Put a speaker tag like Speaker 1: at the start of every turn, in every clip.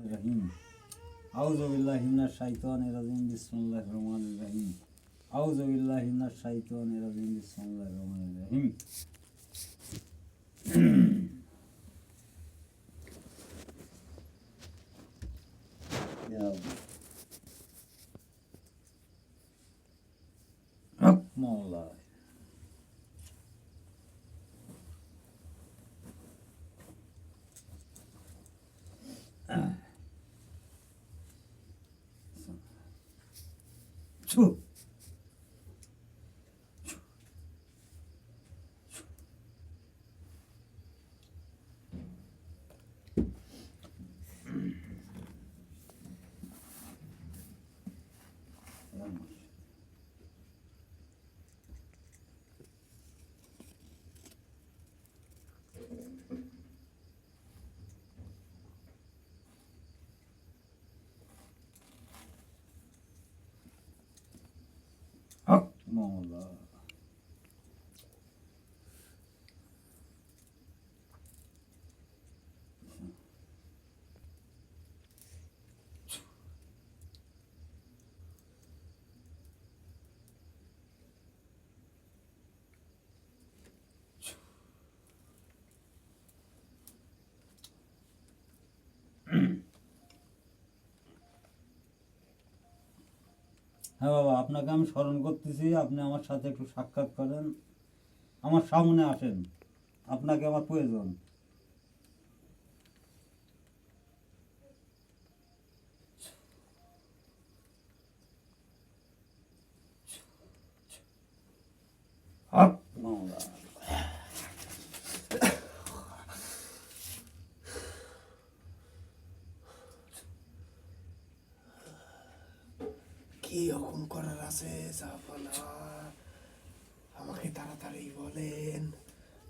Speaker 1: রহিম আউযু বিল্লাহি মিনাশ শাইতানির রাজিম বিসমিল্লাহির রহমানির রহিম আউযু বিল্লাহি মিনাশ শাইতানির রাজিম বিসমিল্লাহির রহমানির রহিম ইয়া আল্লাহ। হক Mola. হ্যাঁ বাবা, আপনাকে আমি স্মরণ করতেছি, আপনি আমার সাথে একটু সাক্ষাৎ করেন। আমার সামনে আসেন, আপনাকে আমার প্রয়োজন হক মাওলা।
Speaker 2: কি রকম করার আছে জাফনা আমাকে তাড়াতাড়ি বলেন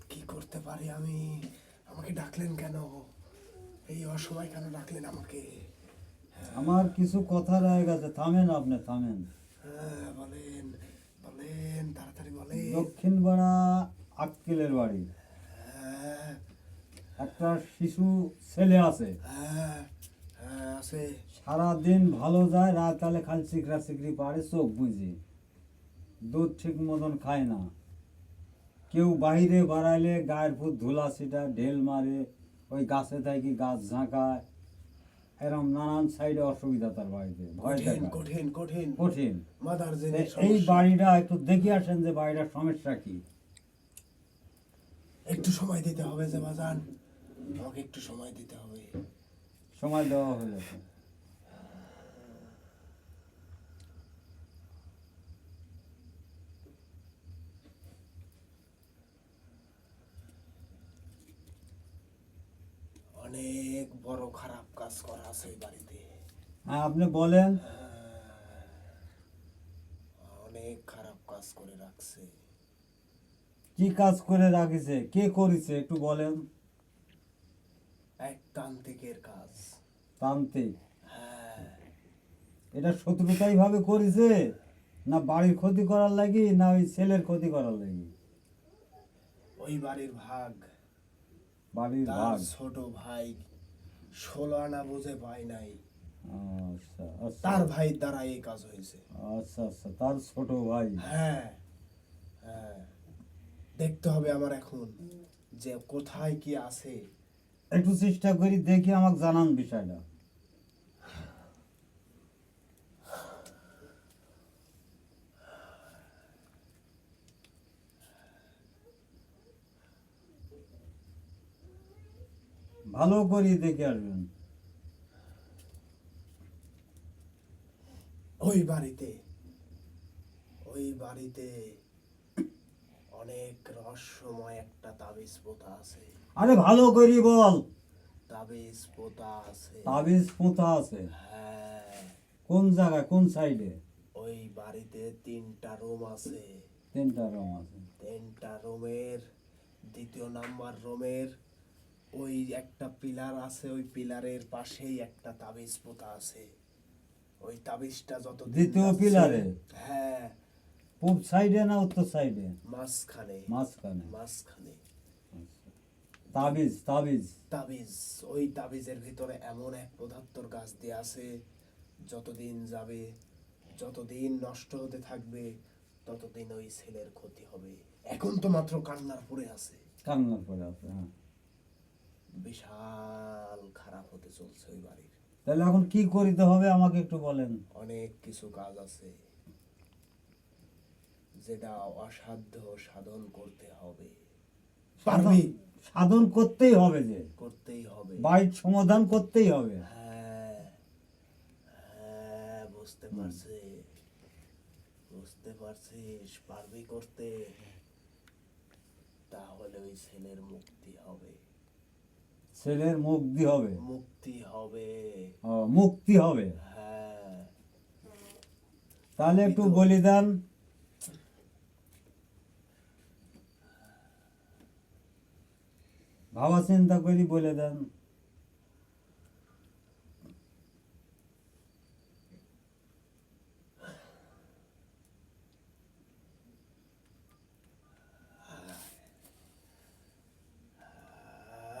Speaker 2: কি করতে পারি আমি? আমাকে ডাকলেন কেন? এই অসময় কেন ডাকলেন আমাকে?
Speaker 1: আমার কিছু কথা রয়ে গেছে থামেন আপনি থামেন।
Speaker 2: হ্যাঁ বলেন বলেন তাড়াতাড়ি বলেন।
Speaker 1: দক্ষিণ পাড়া আক্কেলের বাড়ি।
Speaker 2: হ্যাঁ।
Speaker 1: একটা শিশু ছেলে আছে।
Speaker 2: হ্যাঁ হ্যাঁ আছে।
Speaker 1: সারাদিন ভালো যায় রাত কালে খালি চিকরা চিকরি পারে চোখ বুঝি দুধ ঠিক মতন খায় না। কেউ বাইরে বাড়াইলে গায়ের ফুট ধুলা ছিটা ঢেল মারে ওই গাছে থাকি গাছ ঝাঁকায়। এরম নানান সাইডে অসুবিধা তার বাড়িতে ভয়
Speaker 2: কঠিন কঠিন কঠিন।
Speaker 1: এই বাড়িটা একটু দেখে আসেন যে বাড়িটার সমস্যা কি।
Speaker 2: একটু সময় দিতে হবে যে বাজান। আমাকে একটু সময় দিতে হবে।
Speaker 1: সময় দেওয়া হয়ে যাচ্ছে।
Speaker 2: অনেক বড় খারাপ কাজ করা আছে এই বাড়িতে।
Speaker 1: হ্যাঁ আপনি বলেন।
Speaker 2: অনেক খারাপ কাজ করে রাখছে।
Speaker 1: কি কাজ করে রাখিছে? কে করেছে? একটু বলেন।
Speaker 2: এক তান্ত্রিকের কাজ।
Speaker 1: তান্ত্রিক?
Speaker 2: হ্যাঁ।
Speaker 1: এটা শত্রুতাই ভাবে করেছে? না বাড়ির ক্ষতি করার লাগি না ওই ছেলের ক্ষতি করার লাগি?
Speaker 2: ওই বাড়ির ভাগ।
Speaker 1: বাড়ির ভাগ।
Speaker 2: ছোট ভাই ষোলো আনা বুঝে পায় নাই।
Speaker 1: আচ্ছা আচ্ছা।
Speaker 2: তার ভাই দ্বারা এই কাজ হয়েছে।
Speaker 1: আচ্ছা আচ্ছা তার ছোট ভাই।
Speaker 2: হ্যাঁ হ্যাঁ। দেখতে হবে আমার এখন যে কোথায় কি আছে।
Speaker 1: একটু চেষ্টা করি দেখি আমাকে জানান বিষয়টা। ভালো করি দেখে আসবেন।
Speaker 2: ওই বাড়িতে ওই বাড়িতে অনেক রহস্যময় একটা তাবিজ পোতা আছে।
Speaker 1: আরে ভালো করি বল।
Speaker 2: তাবিজ পোতা আছে।
Speaker 1: তাবিজ পোঁতা আছে।
Speaker 2: হ্যাঁ।
Speaker 1: কোন জায়গায় কোন সাইডে?
Speaker 2: ওই বাড়িতে তিনটা রুম আছে।
Speaker 1: তিনটা রুম আছে।
Speaker 2: তিনটা রুমের দ্বিতীয় নাম্বার রুমের ওই একটা পিলার আছে ওই পিলারের পাশেই একটা তাবিজ পোতা আছে। ওই তাবিজটা যত
Speaker 1: দ্বিতীয় পিলারে?
Speaker 2: হ্যাঁ।
Speaker 1: পূব সাইডে না উত্তর সাইডে?
Speaker 2: মাঝখানে।
Speaker 1: মাঝখানে।
Speaker 2: মাঝখানে।
Speaker 1: তাবিজ তাবিজ।
Speaker 2: তাবিজ। ওই তাবিজের ভিতরে এমন এক পদার্থর গাছ দিয়ে আছে যতদিন যাবে যতদিন নষ্ট হতে থাকবে ততদিন ওই ছেলের ক্ষতি হবে। এখন তো মাত্র কান্নার পরে আছে।
Speaker 1: কান্নার পরে আছে হ্যাঁ।
Speaker 2: বিশাল খারাপ হতে চলছে ওই বাড়ির।
Speaker 1: তাহলে এখন কি করিতে হবে আমাকে একটু বলেন।
Speaker 2: অনেক কিছু কাজ আছে। যেটা অসাধ্য সাধন করতে হবে। পারবি
Speaker 1: সাধন করতেই হবে যে।
Speaker 2: করতেই হবে।
Speaker 1: বাইক সমাধান করতেই হবে।
Speaker 2: হ্যাঁ হ্যাঁ বুঝতে পারছি। বুঝতে পারছিস পারবি করতে। তাহলে ওই ছেলের মুক্তি হবে।
Speaker 1: ছেলের মুক্তি হবে।
Speaker 2: মুক্তি হবে।
Speaker 1: ও, মুক্তি হবে।
Speaker 2: হ্যাঁ।
Speaker 1: তাহলে একটু বলি দেন। ভাবা চিন্তা করি বলে দেন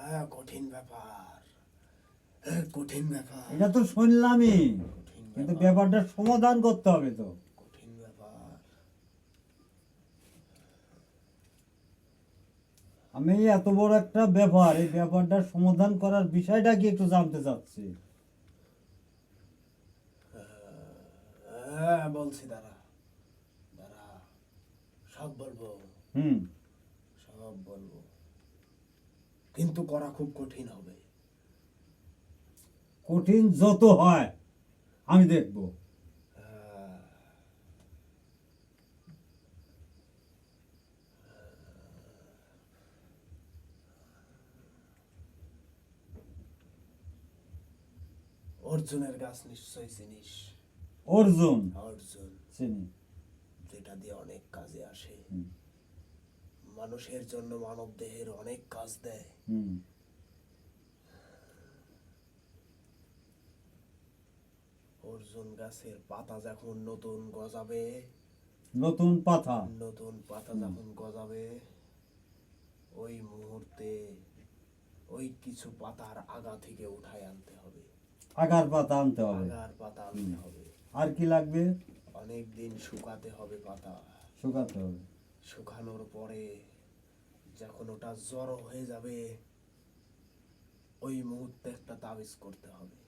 Speaker 2: হ্যাঁ, কঠিন ব্যাপার। কঠিন ব্যাপার।
Speaker 1: এটা তো শুনলামই। কিন্তু ব্যাপারটা সমাধান করতে হবে তো।
Speaker 2: কঠিন ব্যাপার।
Speaker 1: আমি এত বড় একটা ব্যাপার এই ব্যাপারটা সমাধান করার বিষয়টা কি একটু জানতে চাচ্ছি?
Speaker 2: হ্যাঁ বলছি দাঁড়া। দাঁড়া সব বলব।
Speaker 1: হুম।
Speaker 2: কিন্তু করা খুব কঠিন হবে।
Speaker 1: কঠিন যত হয় আমি দেখব।
Speaker 2: অর্জুনের গাছ নিশ্চয় চিনিস।
Speaker 1: অর্জুন?
Speaker 2: অর্জুন।
Speaker 1: চিনি।
Speaker 2: যেটা দিয়ে অনেক কাজে আসে। মানুষের জন্য মানব দেহের অনেক কাজ দেয়। অর্জুন গাছের পাতা যখন নতুন গজাবে
Speaker 1: নতুন পাতা।
Speaker 2: নতুন পাতা যখন গজাবে ওই মুহূর্তে ওই কিছু পাতার আগা থেকে উঠায় আনতে হবে।
Speaker 1: আগার পাতা আনতে হবে।
Speaker 2: আগার পাতা আনতে হবে।
Speaker 1: আর কি লাগবে?
Speaker 2: অনেক দিন শুকাতে হবে পাতা।
Speaker 1: শুকাতে হবে।
Speaker 2: শুকানোর পরে যখন ওটা জড়ো হয়ে যাবে ওই মুহূর্তে একটা তাবিজ করতে হবে।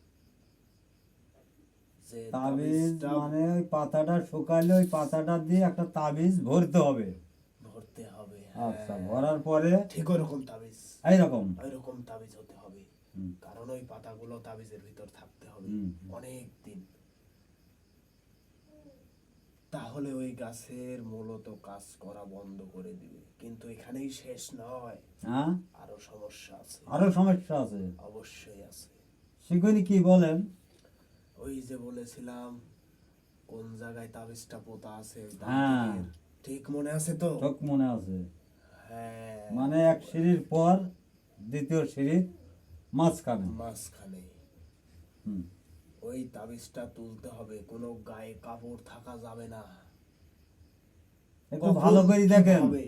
Speaker 2: যে
Speaker 1: তাবিজ মানে ওই পাতাটা শুকালে ওই পাতাটা দিয়ে একটা তাবিজ ভরতে হবে।
Speaker 2: ভরতে হবে
Speaker 1: আচ্ছা
Speaker 2: হ্যাঁ।
Speaker 1: ভরার পরে
Speaker 2: ঠিক ওরকম তাবিজ।
Speaker 1: এইরকম
Speaker 2: ওইরকম তাবিজ হতে হবে। কারণ ওই পাতাগুলো তাবিজের ভিতর থাকতে হবে অনেক দিন তাহলে ওই গাছের মূলত কাজ করা বন্ধ করে দিবে। কিন্তু এখানেই শেষ নয়।
Speaker 1: হ্যাঁ?
Speaker 2: আরও সমস্যা আছে।
Speaker 1: আরও সমস্যা আছে?
Speaker 2: অবশ্যই আছে।
Speaker 1: শিখনি কি বলেন?
Speaker 2: ওই যে বলেছিলাম কোন জায়গায় তাবিজটা পোতা আছে
Speaker 1: হ্যাঁ।
Speaker 2: ঠিক মনে আছে তো?
Speaker 1: ঠিক মনে আছে।
Speaker 2: হ্যাঁ।
Speaker 1: মানে এক সিঁড়ির পর দ্বিতীয় সিঁড়ির মাঝখানে।
Speaker 2: মাঝখানে।
Speaker 1: হুম।
Speaker 2: ওই তাবিজটা তুলতে হবে কোনো গায়ে কাপড় থাকা যাবে না।
Speaker 1: একটু ভালো করে দেখেন।
Speaker 2: হবে?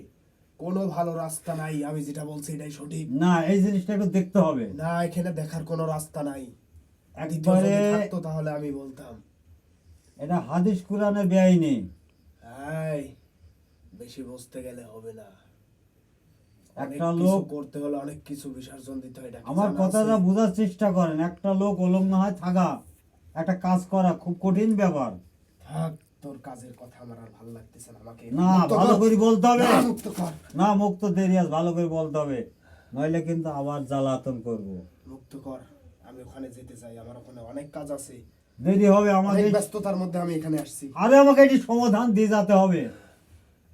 Speaker 2: কোনো ভালো রাস্তা নাই আমি যেটা বলছি এটাই সঠিক।
Speaker 1: না এই জিনিসটা একটু দেখতে হবে।
Speaker 2: না এখানে দেখার কোনো রাস্তা নাই।
Speaker 1: একবারে
Speaker 2: থাকতো তাহলে আমি বলতাম।
Speaker 1: এটা হাদিস কোরআনের বেআইনি।
Speaker 2: এই বেশি বুঝতে গেলে হবে না।
Speaker 1: একটা লোক
Speaker 2: করতে হলে অনেক কিছু বিসর্জন দিতে হয়
Speaker 1: আমার কথাটা বোঝার চেষ্টা করেন একটা লোক অলগ্ন হয় থাকা। একটা কাজ করা খুব কঠিন ব্যাপার।
Speaker 2: থাক তোর কাজের কথা আমার আর ভালো লাগতেছে না আমাকে।
Speaker 1: না ভালো
Speaker 2: করে।
Speaker 1: বলতে হবে।
Speaker 2: মুক্ত কর।
Speaker 1: না মুক্ত দেরি ভালো করে বলতে হবে। নইলে কিন্তু আবার জ্বালাতন করব।
Speaker 2: মুক্ত কর। আমি ওখানে যেতে চাই আমার ওখানে অনেক কাজ আছে।
Speaker 1: দেরি হবে
Speaker 2: ব্যস্ততার মধ্যে আমি এখানে আসছি।
Speaker 1: আরে আমাকে এটি সমাধান দিয়ে যেতে হবে।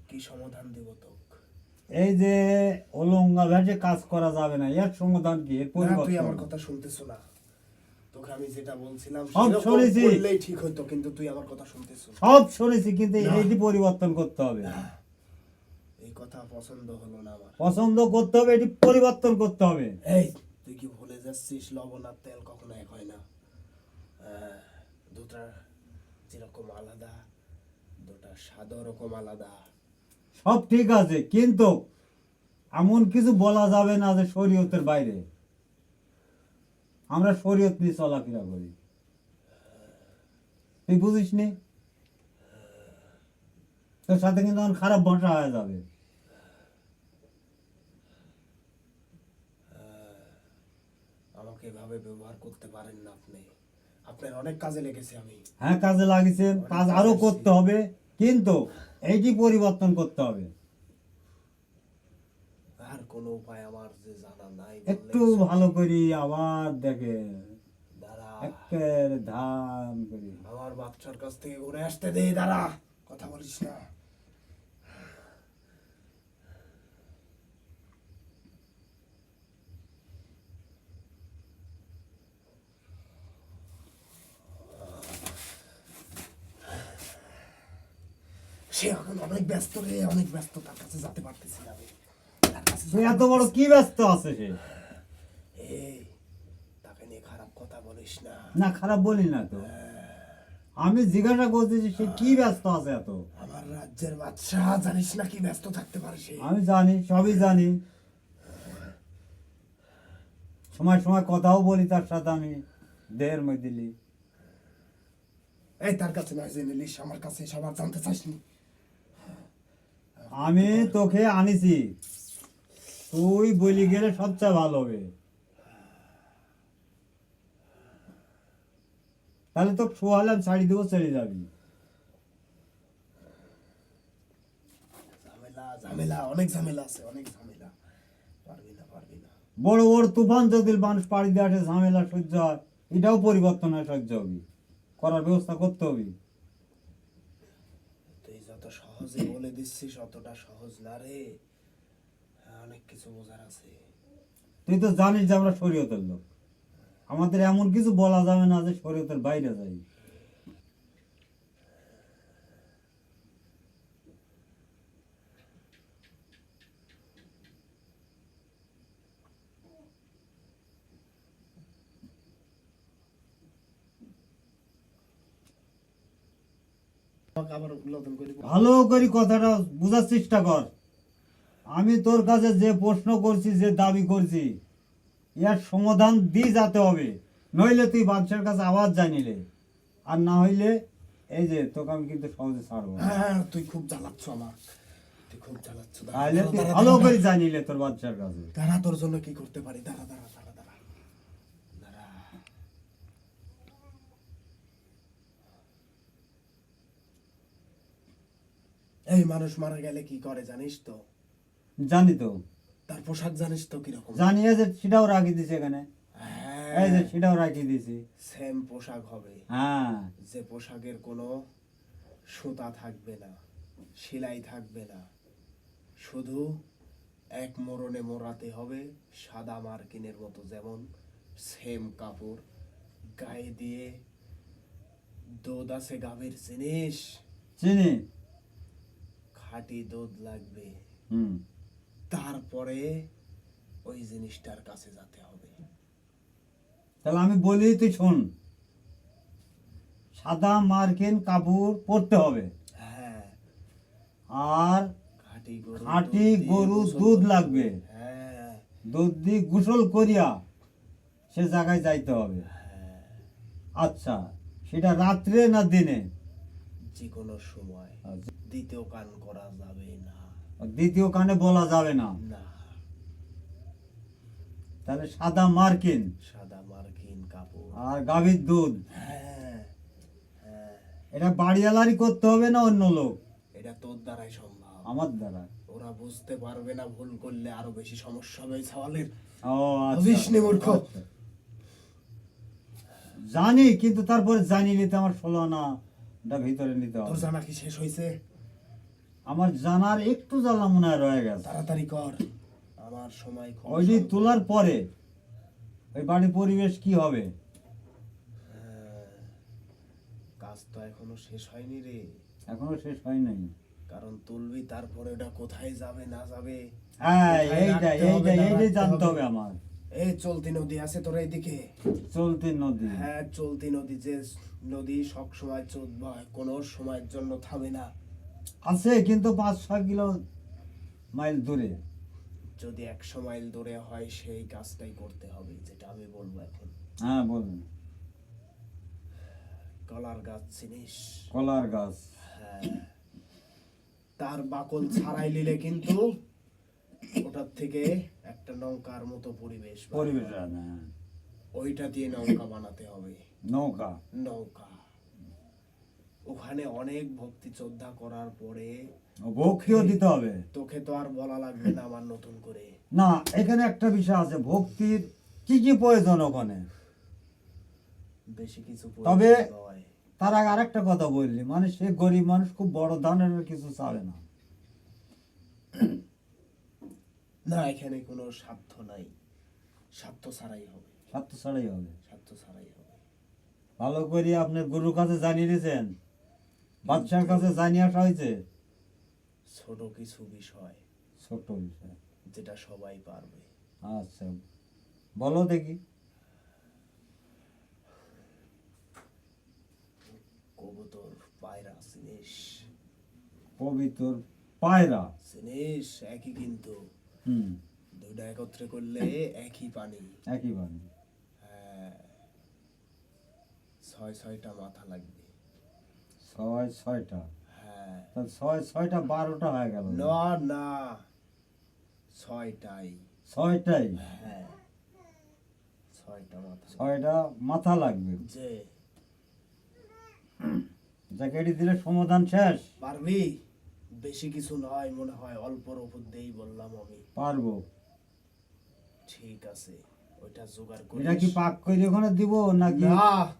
Speaker 2: কি সমাধান দেব তোকে?
Speaker 1: এই যে অলঙ্গা ভেসে কাজ করা যাবে না এর সমাধান কি? এর
Speaker 2: না, তুই
Speaker 1: পরিবর্তন
Speaker 2: আমার কথা শুনতেছ না। তোকে আমি যেটা বলছিলাম
Speaker 1: সব শুনেছি।
Speaker 2: করলেই ঠিক হইতো কিন্তু তুই আমার কথা শুনতেছ।
Speaker 1: সব শুনেছি কিন্তু এইটি পরিবর্তন করতে হবে।
Speaker 2: এই কথা পছন্দ হলো না আমার।
Speaker 1: পছন্দ করতে হবে এটি পরিবর্তন করতে হবে।
Speaker 2: এই তুই কি ভুলে যাচ্ছিস? লবণ আর তেল কখনো এক হয় না। দুটা যেরকম আলাদা দুটা স্বাদ রকম আলাদা।
Speaker 1: সব ঠিক আছে কিন্তু এমন কিছু বলা যাবে না যে শরীয়তের বাইরে। আমরা শরীয়ত নিয়ে চলাফেরা করি। তুই বুঝিস নি তোর সাথে কিন্তু এখন খারাপ ভাষা হয়ে যাবে।
Speaker 2: আমাকে এভাবে ব্যবহার করতে পারেন না আপনি। আপনার অনেক কাজে লেগেছে আমি।
Speaker 1: হ্যাঁ কাজে লাগিয়েছে কাজ আরও করতে হবে কিন্তু এইটি পরিবর্তন করতে হবে।
Speaker 2: আর কোনো উপায় আমার যে জানা নাই
Speaker 1: একটু ভালো করি আবার দেখে একের ধান করি।
Speaker 2: আমার বাচ্চার কাছ থেকে ঘুরে আসতে দে দাঁড়া। কথা বলিস না। সে এখন অনেক ব্যস্ত রে অনেক ব্যস্ত তার কাছে যেতে পারতেছি না আমি।
Speaker 1: এত বড় কি ব্যস্ত আছে সে?
Speaker 2: এই তাকে নিয়ে খারাপ কথা বলিস না।
Speaker 1: না খারাপ বলি না তো। আমি জিজ্ঞাসা সে কি ব্যস্ত আছে এত?
Speaker 2: আমার রাজ্যের বাচ্চা জানিস না কি ব্যস্ত থাকতে পারে সে?
Speaker 1: আমি জানি সবই জানি। সময় সময় কথাও বলি তার সাথে আমি দেহের মধ্যে দিলি
Speaker 2: এই তার কাছে নয় জেনে আমার কাছে সবার জানতে চাসনি।
Speaker 1: আমি তোকে আনিছি। তুই বলি গেলে সবচেয়ে ভালো হবে। তাহলে তো শোয়ালাম শাড়ি দেবো চলে যাবি।
Speaker 2: ঝামেলা ঝামেলা অনেক ঝামেলা আছে অনেক ঝামেলা। পারবি না পারবি না।
Speaker 1: বড় বড় তুফান যদি মানুষ পাড়ি দিয়ে আসে ঝামেলা সহ্য হয় এটাও পরিবর্তন হয় সহ্য হবে। করার ব্যবস্থা করতে হবে।
Speaker 2: তুই যত সহজে বলে দিচ্ছিস অতটা সহজ না রে। অনেক কিছু বোঝার আছে।
Speaker 1: তুই তো জানিস যে আমরা শরীয়তের লোক। আমাদের এমন কিছু বলা যাবে না যে শরীয়তের বাইরে যাই। ভালো করে কথাটা বোঝার চেষ্টা কর। আমি তোর কাছে যে প্রশ্ন করছি যে দাবি করছি ইয়ার সমাধান দিয়ে যেতে হবে। নইলে তুই বাদশার কাছে আবার জানিলে। আর না হইলে এই যে তোকে আমি কিন্তু সহজে ছাড়বো
Speaker 2: হ্যাঁ তুই খুব জ্বালাচ্ছ আমার তুই খুব জ্বালাচ্ছ।
Speaker 1: তাহলে তুই ভালো করে জানিলে তোর বাদশার কাছে।
Speaker 2: দাঁড়া তোর জন্য কি করতে পারি? দাঁড়া দাঁড়া দাঁড়া দাঁড়া। দাঁড়া। এই মানুষ মারা গেলে কি করে জানিস তো?
Speaker 1: জানি তো।
Speaker 2: তার পোশাক জানিস তো কীরকম?
Speaker 1: জানিয়ে যে সেটাও রাখি দিছে এখানে। এই যে
Speaker 2: হ্যাঁ
Speaker 1: সেটাও রাখি দিছি
Speaker 2: সেম পোশাক হবে।
Speaker 1: হ্যাঁ।
Speaker 2: যে পোশাকের কোনো সুতা থাকবে না সেলাই থাকবে না শুধু এক মরণে মোড়াতে হবে সাদা মার্কিনের মতো যেমন সেম কাপড় গায়ে দিয়ে দুধ আছে গাভীর জিনিস
Speaker 1: চিনি।
Speaker 2: খাঁটি দুধ লাগবে।
Speaker 1: হুম।
Speaker 2: তারপরে ওই জিনিসটার কাছে যেতে হবে।
Speaker 1: তাহলে আমি বলি তুই শোন। সাদা মার্কিন কাপড় পরতে হবে।
Speaker 2: হ্যাঁ।
Speaker 1: আর
Speaker 2: খাঁটি গরু দুধ
Speaker 1: লাগবে।
Speaker 2: হ্যাঁ।
Speaker 1: দুধ দিয়ে গোসল করিয়া সে জায়গায় যাইতে হবে।
Speaker 2: হ্যাঁ।
Speaker 1: আচ্ছা সেটা রাত্রে না দিনে?
Speaker 2: যে কোনো সময়।
Speaker 1: আচ্ছা।
Speaker 2: দ্বিতীয় কান করা যাবে না।
Speaker 1: দ্বিতীয় কানে বলা যাবে না। তাহলে সাদা মার্কিন।
Speaker 2: সাদা মার্কিন কাপড়।
Speaker 1: আর গাভীর দুধ।
Speaker 2: হ্যাঁ হ্যাঁ।
Speaker 1: এটা বাড়িওয়ালারই করতে হবে না অন্য লোক?
Speaker 2: এটা তোর দ্বারাই সম্ভব।
Speaker 1: আমার দ্বারা
Speaker 2: ওরা বুঝতে পারবে না ভুল করলে আরও বেশি সমস্যা হবে সওয়ালের।
Speaker 1: ও আচ্ছা।
Speaker 2: মূর্খ।
Speaker 1: আচ্ছা। জানি কিন্তু তারপরে জানি নিতে আমার ষোলো না। ভিতরে নিতে
Speaker 2: তোর
Speaker 1: হবে
Speaker 2: জানা কি শেষ হয়েছে
Speaker 1: আমার জানার একটু জ্বালা মনে হয় রয়ে গেছে।
Speaker 2: তাড়াতাড়ি কর। আমার সময় খুব
Speaker 1: ওইটি তোলার পরে ওই বাড়ির পরিবেশ কি হবে?
Speaker 2: হ্যাঁ, কাজ তো এখনও শেষ হয়নি রে।
Speaker 1: এখনও শেষ হয় নাই।
Speaker 2: কারণ তুলবি তারপরে ওটা কোথায় যাবে না যাবে?
Speaker 1: হ্যাঁ এইটা এইটা এইটাই জানতে
Speaker 2: হবে।
Speaker 1: হবে আমার।
Speaker 2: এই চলতি নদী আছে তোর এইদিকে?
Speaker 1: চলতি নদী।
Speaker 2: হ্যাঁ চলতি নদী যে নদী সব সময় চলবে কোনো সময়ের জন্য থামে না।
Speaker 1: আছে কিন্তু পাঁচ ছয় কিলো মাইল দূরে।
Speaker 2: যদি একশো মাইল দূরে হয় সেই কাজটাই করতে হবে যেটা আমি বলব এখন।
Speaker 1: হ্যাঁ বলুন।
Speaker 2: কলার গাছ চিনিস?
Speaker 1: কলার গাছ।
Speaker 2: হ্যাঁ। তার বাকল ছাড়াই নিলে কিন্তু ওটার থেকে একটা নৌকার মতো পরিবেশ।
Speaker 1: পরিবেশ হ্যাঁ।
Speaker 2: ওইটা দিয়ে নৌকা বানাতে হবে।
Speaker 1: নৌকা?
Speaker 2: নৌকা। ওখানে অনেক ভক্তি শ্রদ্ধা করার পরে
Speaker 1: ভক্তিও দিতে হবে।
Speaker 2: তোকে তো আর বলা লাগবে না আমার নতুন করে।
Speaker 1: না এখানে একটা বিষয় আছে ভক্তির কি কি প্রয়োজন ওখানে?
Speaker 2: বেশি কিছু
Speaker 1: তবে- তার আগে আরেকটা কথা বললি মানে সে গরিব মানুষ খুব বড় দানের কিছু চাবে না।
Speaker 2: না এখানে কোনো স্বার্থ নাই। স্বার্থ ছাড়াই হবে।
Speaker 1: স্বার্থ ছাড়াই হবে।
Speaker 2: স্বার্থ ছাড়াই হবে।
Speaker 1: ভালো করে আপনার গুরুর কাছে জানিয়ে দিয়েছেন? বাদশার কাছে জানিয়ে আসা হয়েছে।
Speaker 2: ছোট কিছু বিষয়।
Speaker 1: ছোট্ট বিষয়।
Speaker 2: যেটা সবাই পারবে।
Speaker 1: আচ্ছা বলো দেখি।
Speaker 2: কবুতর পায়রা চিনিস
Speaker 1: পবিত্র পায়রা।
Speaker 2: চিনিস একই কিন্তু।
Speaker 1: হুম।
Speaker 2: দুইটা একত্রে করলে একই পানি।
Speaker 1: একই বাণী
Speaker 2: হ্যাঁ। ছয় ছয়টা মাথা লাগবে।
Speaker 1: ছয় ছয়টা।
Speaker 2: হ্যাঁ।
Speaker 1: তাহলে ছয় ছয়টা বারোটা হয়ে গেল।
Speaker 2: না না। ছয়টাই।
Speaker 1: ছয়টাই?
Speaker 2: হ্যাঁ। ছয়টা মাথা
Speaker 1: ছয়টা মাথা লাগবে।
Speaker 2: যে।
Speaker 1: যাকে এটি দিলে সমাধান শেষ।
Speaker 2: পারবি? বেশি কিছু নয় মনে হয় অল্পর উপর দিয়েই বললাম আমি।
Speaker 1: পারব।
Speaker 2: ঠিক আছে ওইটা জোগাড়
Speaker 1: এটা কি পাক করে ওখানে দিব নাকি?
Speaker 2: না।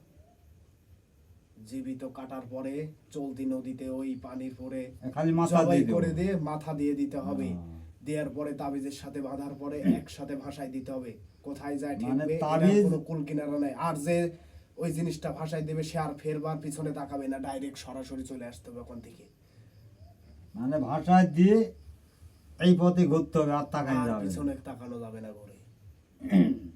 Speaker 2: জীবিত কাটার পরে চলতি নদীতে ওই পানির পরে
Speaker 1: খালি মাথা দিয়ে
Speaker 2: করে দিয়ে মাথা দিয়ে দিতে হবে। দেওয়ার পরে তাবিজের সাথে বাঁধার পরে একসাথে ভাষায় দিতে হবে। কোথায় যায়
Speaker 1: মানে
Speaker 2: ঠিকবে? কোনো কুল কিনারা নাই। আর যে ওই জিনিসটা ভাষায় দেবে সে আর ফেরবার পিছনে তাকাবে না ডাইরেক্ট সরাসরি চলে আসতে হবে ওখান থেকে।
Speaker 1: মানে ভাষায় দিয়ে এই পথে ঘুরতে হবে আর
Speaker 2: আর
Speaker 1: যাবে
Speaker 2: পিছনে তাকানো যাবে না ঘরে।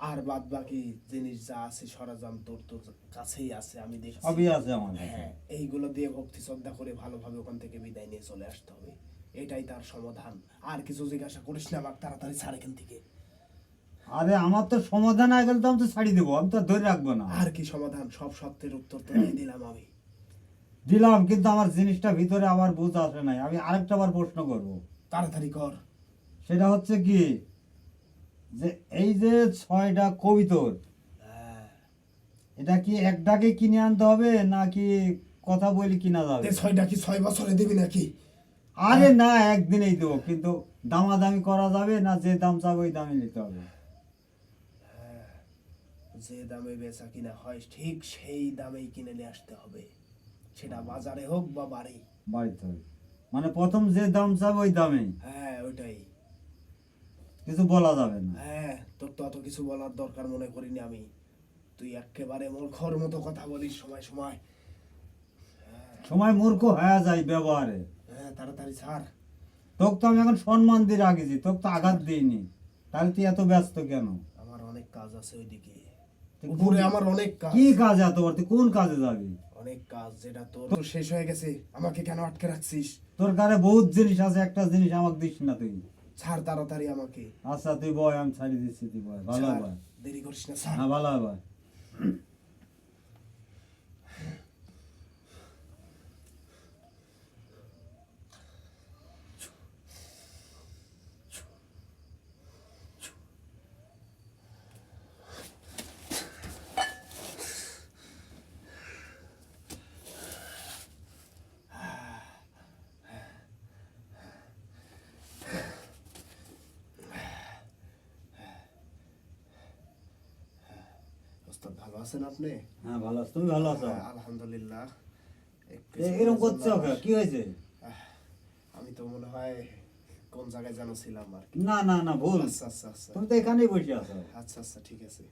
Speaker 2: আর বাদ বাকি জিনিস যা আছে সরঞ্জাম তোর তোর কাছেই আছে আমি দেখছি।
Speaker 1: সবই আছে আমার
Speaker 2: হ্যাঁ এইগুলো দিয়ে ভক্তি শ্রদ্ধা করে ভালোভাবে ওখান থেকে বিদায় নিয়ে চলে আসতে হবে। এটাই তার সমাধান। আর কিছু জিজ্ঞাসা করিস না আমাকে তাড়াতাড়ি ছাড় এখান থেকে।
Speaker 1: আরে আমার তো সমাধান আগে তো আমি তো ছাড়ি দেবো আমি তো ধরে রাখব না।
Speaker 2: আর কি সমাধান? সব সত্যের উত্তর তো দিয়ে দিলাম আমি।
Speaker 1: দিলাম কিন্তু আমার জিনিসটা ভিতরে আমার বুঝ আসে নাই। আমি আরেকটা বার প্রশ্ন করব।
Speaker 2: তাড়াতাড়ি কর।
Speaker 1: সেটা হচ্ছে কি যে এই যে ছয়টা কবিতর
Speaker 2: হ্যাঁ।
Speaker 1: এটা কি এক ডাকে কিনে আনতে হবে নাকি কথা বলি কিনা যাবে?
Speaker 2: ছয়টা কি ছয় বছরে দিবি নাকি?
Speaker 1: আরে না একদিনেই দেবো কিন্তু দামাদামি করা যাবে না যে দাম চাবে ওই দামে নিতে হবে?
Speaker 2: যে দামে বেচা কিনা হয় ঠিক সেই দামেই কিনে নিয়ে আসতে হবে। সেটা বাজারে হোক বা বাড়ি।
Speaker 1: বাড়িতে মানে প্রথম যে দাম চাবে ওই দামে
Speaker 2: হ্যাঁ ওইটাই।
Speaker 1: কিছু বলা যাবে না।
Speaker 2: হ্যাঁ তোর তো অত কিছু বলার দরকার মনে করিনি আমি। তুই একেবারে মূর্খর মতো কথা বলিস সময় সময়।
Speaker 1: সময় মূর্খ হয়ে যায় ব্যবহারে।
Speaker 2: হ্যাঁ তাড়াতাড়ি ছাড়।
Speaker 1: তোকে তো আমি এখন সম্মান দিয়ে রাখেছি তোকে তো আঘাত দিইনি। তাহলে তুই এত ব্যস্ত কেন?
Speaker 2: আমার অনেক কাজ আছে ওইদিকে। উপরে আমার অনেক কাজ।
Speaker 1: কি কাজ এত? তুই কোন কাজে যাবি?
Speaker 2: অনেক কাজ যেটা তোর তোর শেষ হয়ে গেছে। আমাকে কেন আটকে রাখছিস?
Speaker 1: তোর কাছে বহুত জিনিস আছে একটা জিনিস আমাকে দিস না তুই।
Speaker 2: ছাড় তাড়াতাড়ি আমাকে।
Speaker 1: আচ্ছা তুই বয় আমি ছাড়ি দিচ্ছি তুই বয়। ভালো। বয়।
Speaker 2: দেরি করিস না ছাড়।
Speaker 1: হ্যাঁ ভালো বয়।
Speaker 2: ওস্তাদ ভালো আছেন আপনি?
Speaker 1: হ্যাঁ ভালো আছো। তুমি ভালো আছো?
Speaker 2: হ্যাঁ, আলহামদুলিল্লাহ।
Speaker 1: এরকম করছ? কি হয়েছে?
Speaker 2: আমি তো মনে হয় কোন জায়গায় যেন ছিলাম আর
Speaker 1: না না না ভুল।
Speaker 2: আচ্ছা আচ্ছা আচ্ছা।
Speaker 1: তুমি তো এখানেই বসে আছো।
Speaker 2: আচ্ছা আচ্ছা ঠিক আছে।